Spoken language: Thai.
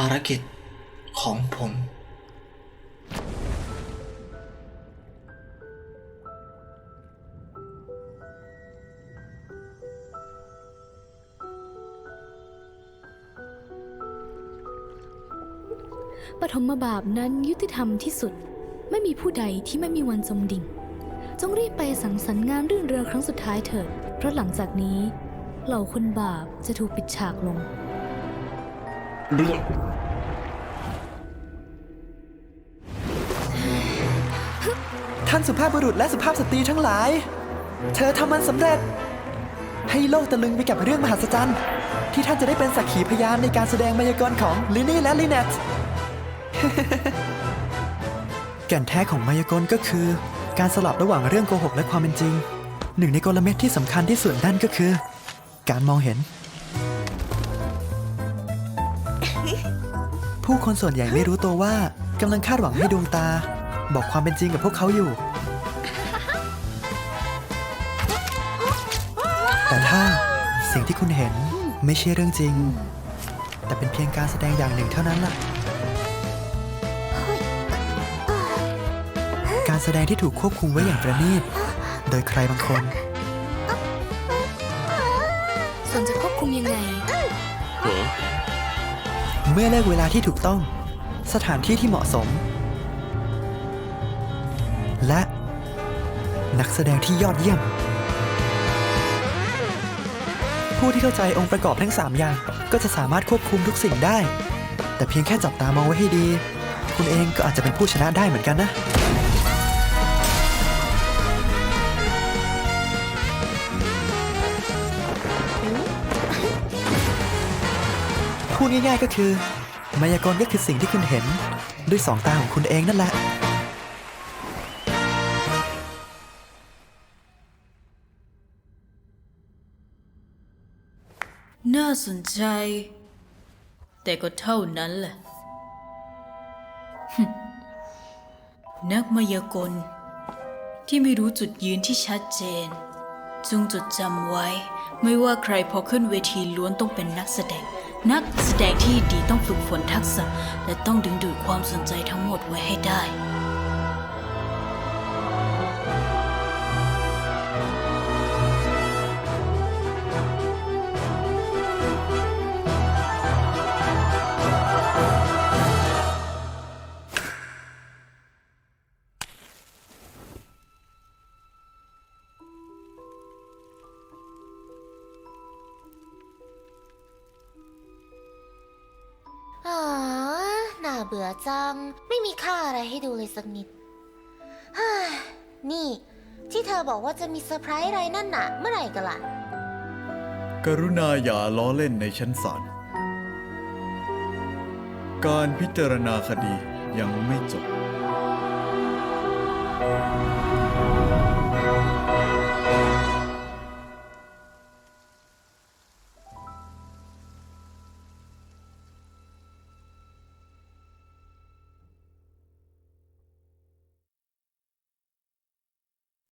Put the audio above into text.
ภารกิจของผม ปฐมบาปนั้นยุติธรรมที่สุด ไม่มีผู้ใดที่ไม่มีวันจมดิ่ง จงรีบไปสังสรรค์งานรื่นเริงครั้งสุดท้ายเถิด เพราะหลังจากนี้ เหล่าคนบาปจะถูกปิดฉากลง ท่านสุภาพบุรุษและสุภาพสตรีทั้งหลาย เธอทำมันสำเร็จ ให้โลกตะลึงไปกับเรื่องมหัศจรรย์ ที่ท่านจะได้เป็นสักขีพยานในการแสดงมายากลของลินนี่และลินเนตแก่นแท้ของมายากลก็คือ การสลับระหว่างเรื่องโกหกและความเป็นจริง หนึ่งในกลเม็ดที่สำคัญที่สุดนั่นก็คือ การมองเห็น ผู้คนส่วนใหญ่ไม่รู้ตัวว่ากำลังคาดหวังให้ดวงตา บอกความเป็นจริงกับพวกเขาอยู่ แต่ถ้าสิ่งที่คุณเห็นไม่ใช่เรื่องจริง แต่เป็นเพียงการแสดงอย่างหนึ่งเท่านั้นล่ะ การแสดงที่ถูกควบคุมไว้อย่างประณีตโดยใครบางคนส่วนจะควบคุมยังไง เมื่อเลือกเวลาที่ถูกต้อง สถานที่ที่เหมาะสม และนักแสดงที่ยอดเยี่ยม ผู้ที่เข้าใจองค์ประกอบทั้ง 3 อย่าง ก็จะสามารถควบคุมทุกสิ่งได้ แต่เพียงแค่จับตามองไว้ให้ดี คุณเองก็อาจจะเป็นผู้ชนะได้เหมือนกันนะ พูดง่ายๆก็คือ มายากลก็คือสิ่งที่คุณเห็น ด้วยสองตาของคุณเองนั่นแหละ น่าสนใจ แต่ก็เท่านั้นแหละ นักมายากล ที่ไม่รู้จุดยืนที่ชัดเจน จงจดจำไว้ ไม่ว่าใครพอขึ้นเวทีล้วนต้องเป็นนักแสดง นักแสดงที่ดีต้องฝึกฝนทักษะ และต้องดึงดูดความสนใจทั้งหมดไว้ให้ได้ เบื่อจัง ไม่มีค่าอะไรให้ดูเลยสักนิดฮ่นี่ ที่เธอบอกว่าจะมีเซอร์ไพรส์อะไรนั่นน่ะ เมื่อไหร่กันล่ะ กรุณาอย่าล้อเล่นในชั้นศาล การพิจารณาคดียังไม่จบ thank you